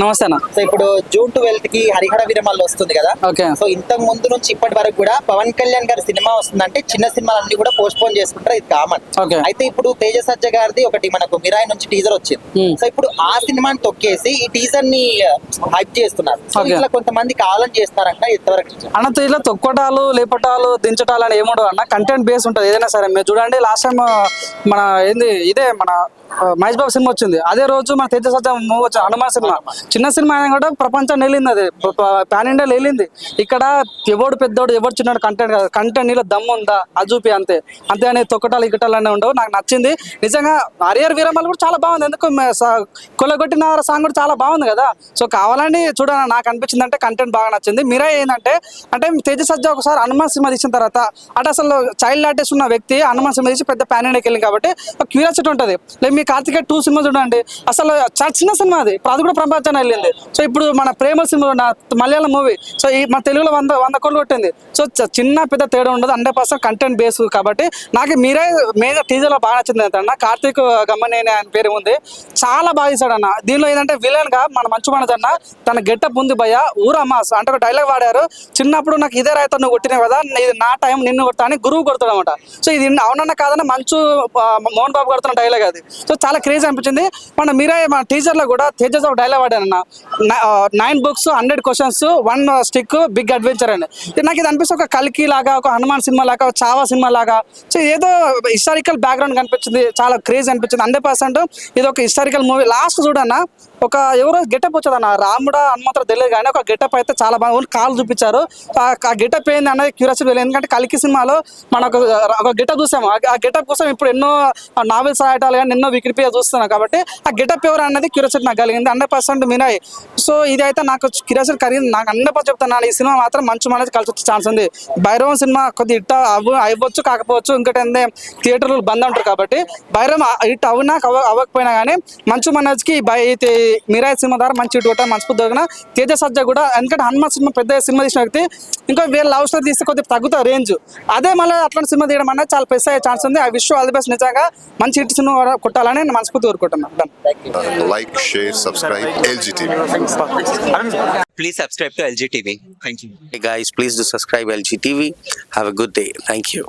నమస్తే అన్న సో ఇప్పుడు జూన్ ట్వెల్త్కి హరిహర విరమల్ వస్తుంది కదా. ఓకే. సో ఇంతకు ముందు నుంచి ఇప్పటి వరకు కూడా పవన్ కళ్యాణ్ గారి సినిమా వస్తుందంటే చిన్న సినిమాలన్నీ కూడా పోస్ట్ పోన్ చేసుకుంటారు. ఇది కామన్. అయితే ఇప్పుడు తేజ సజ్జ గారిది ఒకటి మనకు మిరాయి నుంచి టీజర్ వచ్చింది. సో ఇప్పుడు ఆ సినిమాని తొక్కేసి ఈ టీజర్ని హైప్ చేస్తున్నారు. ఇట్లా కొంతమంది కావాలని చేస్తారంట ఇంతవరకు. నిజం. అన్నతో ఇలా తొక్కటాలు లేపటాలు దించటాలు అని ఏముండవు అన్న. కంటెంట్ బేస్ ఉంటుంది. ఏదైనా సరే మీరు చూడండి లాస్ట్ టైం మన ఏంది ఇదే మన మహేష్ బాబు సినిమా వచ్చింది. అదే రోజు మన తేజ సజ్జ మూవ్ వచ్చింది. హనుమాన్ సినిమా. చిన్న సినిమా అయినా కూడా ప్రపంచం వెళ్ళింది అది. పాన్ ఇండియా వెళ్ళింది ఇక్కడ ఎవడు పెద్దోడు ఎవడు చిన్నాడు కంటెంట్ కాదు. కంటెంట్ నీలో దమ్ము ఉందా? అది చూపి అంతే. అంతే అని తొక్కటాలు ఇక్కటాలు అనే ఉండవు. నాకు నచ్చింది. నిజంగా హరియర్ వీరమ్మలు కూడా చాలా బాగుంది. ఎందుకు మే- సాంగ్ కూడా చాలా బాగుంది కదా. సో కావాలని చూడాలని నాకు అనిపించింది అంటే కంటెంట్ బాగా నచ్చింది. మీరే ఏంటంటే అంటే తేజ సజ్జ ఒకసారి హనుమాన్ సినిమా తీసిన తర్వాత అంటే అసలు చైల్డ్ ఆర్టిస్ట్ ఉన్న వ్యక్తి హనుమాన్ సినిమా తీసి పెద్ద పాన్ ఇండియాకి వెళ్ళింది కాబట్టి క్యూరియాసిటీ ఉంటుంది. లేదు మీ కార్తికేయ టూ సినిమా చూడండి. అసలు చాలా చిన్న సినిమా అది. అది కూడా ప్రపంచాన్ని వెళ్ళింది. సో ఇప్పుడు మన ప్రేమ సినిమా మలయాళం మూవీ. సో ఈ మన తెలుగులో వంద వంద కోట్లు కొట్టింది. సో చ- చిన్న పెద్ద తేడా ఉండదు. హండ్రెడ్ పర్సెంట్ కంటెంట్ బేస్ కాబట్టి నాకు మీరే మేజర్ టీజర్లో బాగా నచ్చింది ఏంటన్న కార్తీక్ గమ్మనేని ఆయన పేరు ఉంది. చాలా బాగా ఇస్తాడు అన్న దీనిలో ఏంటంటే విలన్గా మన మంచు మనదన్న తన గెటప్ ఉంది భయ ఊరమ్మ అంటే ఒక డైలాగ్ వాడారు. చిన్నప్పుడు నాకు ఇదే రైతా నువ్వు కొట్టినావు కదా ఇది నా టైం నిన్ను కొడతా అని గురువు కొడతాడు అనమాట సో ఇది అవునన్న కాదన్న మంచు మోహన్ బాబు కొడుతున్న డైలాగ్ అది. సో చాలా క్రేజ్ అనిపించింది. మన మీరే మన టీచర్లో కూడా తేజస్ ఒక dialogue వాడానన్న nine books hundred questions one stick big adventure అని. నాకు ఇది అనిపిస్తుంది ఒక కల్కి లాగా ఒక హనుమాన్ సినిమా లాగా ఒక చావా సినిమా లాగా. సో ఏదో హిస్టారికల్ బ్యాక్గ్రౌండ్ కనిపించింది. చాలా క్రేజ్ అనిపించింది. హండ్రెడ్ పర్సెంట్ ఇది ఒక హిస్టారికల్ మూవీ లాస్ట్ చూడన్న ఒక ఎవరో గెటప్ వచ్చేదన్న రాముడా హనుమంతుడు తెలియదు కానీ ఒక గెటప్ అయితే చాలా బాగా కాలు చూపించారు. ఆ- గెటప్ ఏంది అనేది క్యూరియాసిటీ వెళ్ళింది ఎందుకంటే కలికి సినిమాలో మనం ఒక గెటప్ చూసాము. ఆ- ఆ గెటప్ కోసం ఇప్పుడు ఎన్నో నావెల్స్ రాయటాలు కానీ ఎన్నో వికిపీడియా చూస్తున్నాను కాబట్టి ఆ గెటప్ ఎవరు అన్నది క్యూరియాసిటీ నాకు కలిగింది. హండ్రెడ్ పర్సెంట్ మీనాయి సో ఇది అయితే నాకు క్యూరియాసిటీ కలిగింది. నాకు హండ్రెడ్ పర్సెంట్ చెప్తాను. ఈ సినిమా మాత్రం మంచి మనది కలిసి వచ్చే ఛాన్స్ ఉంది. భైరవం సినిమా కొద్ది ఇట్ట అవ్వ అవ్వచ్చు కాకపోవచ్చు ఇంకటి ఏంటంటే థియేటర్లు బంద్ అంటారు కాబట్టి భైరవం ఇట్ అవునా అవ్వకపోయినా కానీ మంచు మనోజ్కి బై ఇది మిరాయి సినిమా ద్వారా మంచి ఇటు కొట్టాలి మంచి దొరికిన తేజ సజ్జ కూడా ఎందుకంటే హనుమాన్ సినిమా పెద్ద సినిమా తీసిన వ్యక్తి ఇంకా వేరే లవ్ స్టోరీ తీస్తే కొద్దిగా తగ్గుతా రేంజ్. అదే మళ్ళీ అట్లాంటి సినిమా తీయడం అనేది చాలా పెద్ద అయ్యే ఛాన్స్ ఉంది. ఆ విషయం ఆల్ ది బెస్ట్. నిజంగా మంచి హిట్ సినిమా కొట్టాలని నేను మనస్ఫూర్తి కోరుకుంటున్నాను. Uh, share, subscribe. LGTV. please subscribe to LG TV. Thank you. Hey guys, please do subscribe LG TV. Have a good day. Thank you.